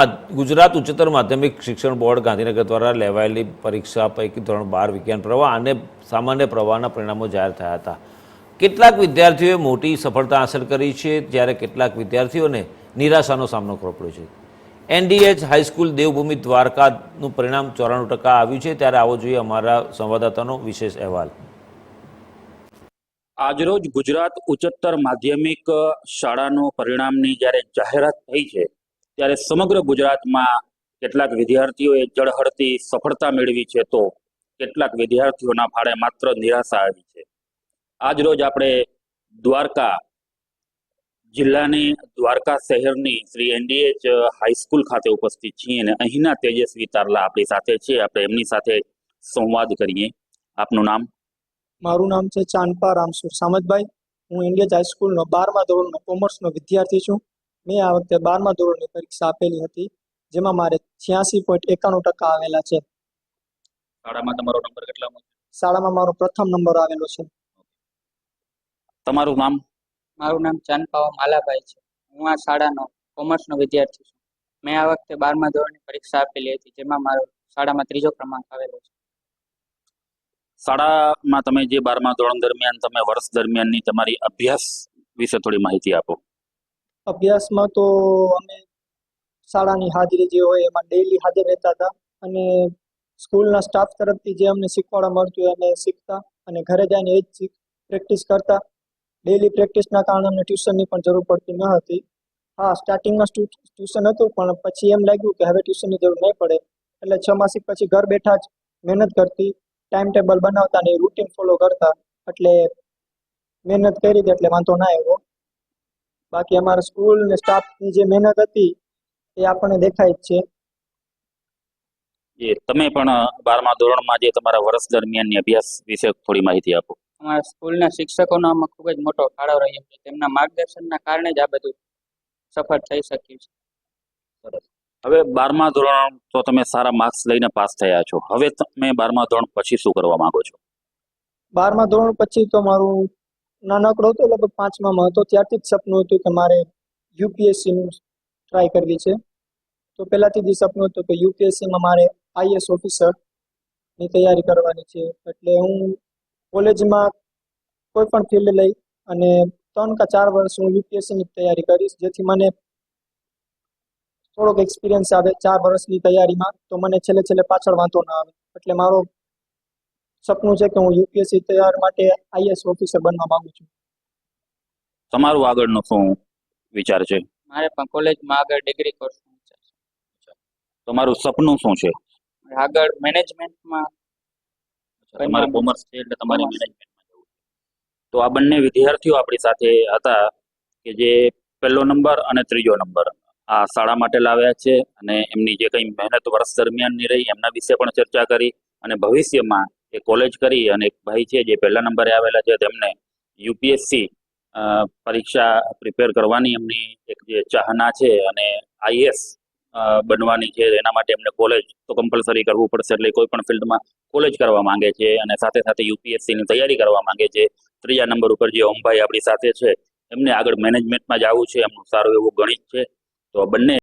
ગુજરાત ઉચ્ચતર માધ્યમિક શિક્ષણ બોર્ડ ગાંધીનગર દ્વારા લેવાયેલી પરીક્ષા પૈકી ધોરણ બાર વિજ્ઞાન પ્રવાહ અને સામાન્ય પ્રવાહના પરિણામો જાહેર થયા હતા. કેટલાક વિદ્યાર્થીઓએ મોટી સફળતા હાંસલ કરી છે, જ્યારે કેટલાક વિદ્યાર્થીઓને નિરાશાનો સામનો કરવો પડ્યો છે. એનડીએચ હાઈસ્કૂલ દેવભૂમિ દ્વારકાનું પરિણામ ચોરાણું ટકા આવ્યું છે, ત્યારે આવો જોઈએ અમારા સંવાદદાતાનો વિશેષ અહેવાલ. આજરોજ ગુજરાત ઉચ્ચતર માધ્યમિક શાળાનો પરિણામની જ્યારે જાહેરાત થઈ છે ત્યારે સમગ્ર ગુજરાતમાં કેટલાક વિદ્યાર્થીઓએ જળહળતી સફળતા મેળવી છે તો કેટલાક વિદ્યાર્થીઓના ફાળે માત્ર નિરાશા આવી છે. આજ રોજ આપણે દ્વારકા જિલ્લાની દ્વારકા શહેરની શ્રી એનડીએચ હાઈસ્કૂલ ખાતે ઉપસ્થિત છીએ અને અહીંના તેજસ્વી તારલા આપણી સાથે છે. આપણે એમની સાથે સંવાદ કરીએ. આપનું નામ? મારું નામ છે ચાંદપા રામસુર સામતભાઈ. હું એનડીએચ હાઈસ્કૂલનો બારમા ધોરણનો કોમર્સનો વિદ્યાર્થી છું. મેં આ વખતે બારમા ધોરણની પરીક્ષા આપેલી હતી જેમાં મારે છ્યાસી પોઈન્ટ એકાણું ટકા આવેલા છે. શાળામાં તમારો નંબર કેટલામાં શાળામાં મારો પ્રથમ નંબર આવેલો છે. તમારું નામ? મારું નામ ચાંદપાવા માલાભાઈ છે. હું આ શાળાનો કોમર્સનો વિદ્યાર્થી છું. મેં આ વખતે બારમા ધોરણની પરીક્ષા આપેલી હતી જેમાં મારો શાળામાં ત્રીજો ક્રમાંક આવેલો છે. શાળામાં તમે જે બારમા ધોરણ દરમિયાન તમે વર્ષ દરમિયાનની તમારી અભ્યાસ વિશે થોડી માહિતી આપો. અભ્યાસમાં તો અમે શાળાની હાજરી જે હોય એમાં ડેઈલી હાજર રહેતા હતા અને સ્કૂલના સ્ટાફ તરફથી જે અમને શીખવાડવા મળતું હોય અમે શીખતા અને ઘરે જઈને એ જ પ્રેક્ટિસ કરતા. ડેઈલી પ્રેક્ટિસના કારણે અમને ટ્યુશનની પણ જરૂર પડતી ન હતી. હા સ્ટાર્ટિંગમાં ટ્યુશન હતું પણ પછી એમ લાગ્યું કે હવે ટ્યુશનની જરૂર નહીં પડે. એટલે છ માસિક પછી ઘર બેઠા જ મહેનત કરતી ટાઈમ ટેબલ બનાવતા અને રૂટીન ફોલો કરતા. એટલે મહેનત કરી હતી એટલે વાંધો ના આવ્યો. બાકી અમારા સ્કૂલ ને સ્ટાફની જે મહેનત હતી એ આપણને દેખાય જ છે. એ તમે પણ બારમા ધોરણમાં જે તમારા વર્ષ દરમિયાનની અભ્યાસ વિશે થોડી માહિતી આપો. અમારા સ્કૂલના શિક્ષકોનો આમાં ખૂબ જ મોટો ફાળો રહ્યો છે. તેમના માર્ગદર્શનના કારણે જ આ બધું સફળ થઈ શક્યું છે. હવે બારમા ધોરણ તો તમે સારા માર્ક્સ લઈને પાસ થયા છો. હવે તમે બારમા ધોરણ પછી શું કરવા માંગો છો? બારમા ધોરણ પછી તો મારું નાનકડો હતો, લગભગ પાંચમામાં હતો. ત્યારથી જ સપનું હતું કે મારે યુપીએસસીનું ટ્રાય કરવી છે. તો પહેલાંથી જ સપનું હતું કે યુપીએસસીમાં મારે આઈએસ ઓફિસરની તૈયારી કરવાની છે. એટલે હું કોલેજમાં કોઈ પણ ફિલ્ડ લઈ અને ત્રણ કે ચાર વર્ષ હું યુપીએસસીની તૈયારી કરીશ, જેથી મને થોડોક એક્સપિરિયન્સ આવે ચાર વર્ષની તૈયારીમાં, તો મને છેલ્લે છેલ્લે પાછળ વાંધો ના આવે. એટલે મારો સપનું છે કે હું યુપીએસસી તૈયાર માટે આઈએસ ઓફિસર બનવા માંગુ છું. તમારું આગળનો શું વિચાર છે? મારે પણ કોલેજમાં આગળ ડિગ્રી કોર્સનો વિચાર છે તમારું સપનું શું છે? આગળ મેનેજમેન્ટમાં તમારે કોમર્સ છે એટલે તમારે મેનેજમેન્ટમાં જવું છે. તો આ બંને વિદ્યાર્થીઓ આપણી સાથે હતા કે જે પહેલો નંબર અને ત્રીજો નંબર આ શાળા માટે લાવ્યા છે અને એમની જે કંઈ મહેનત વર્ષ દરમિયાનની રહી એમના વિશે પણ ચર્ચા કરી અને ભવિષ્યમાં એ કોલેજ કરી અને એક ભાઈ છે જે પહેલા નંબરે આવેલા છે, તેમને યુપીએસસી પરીક્ષા પ્રિપેર કરવાની એમની એક જે ચાહના છે અને આઈએસ બનવાની છે, એના માટે એમને કોલેજ તો કમ્પલસરી કરવું પડશે એટલે કોઈ પણ ફિલ્ડમાં કોલેજ કરવા માંગે છે અને સાથે સાથે યુપીએસસી ની તૈયારી કરવા માંગે છે. ત્રીજા નંબર ઉપર જે ઓમભાઈ આપણી સાથે છે, એમને આગળ મેનેજમેન્ટમાં જવું છે, એમનું સારું એવું ગણિત છે. તો બંને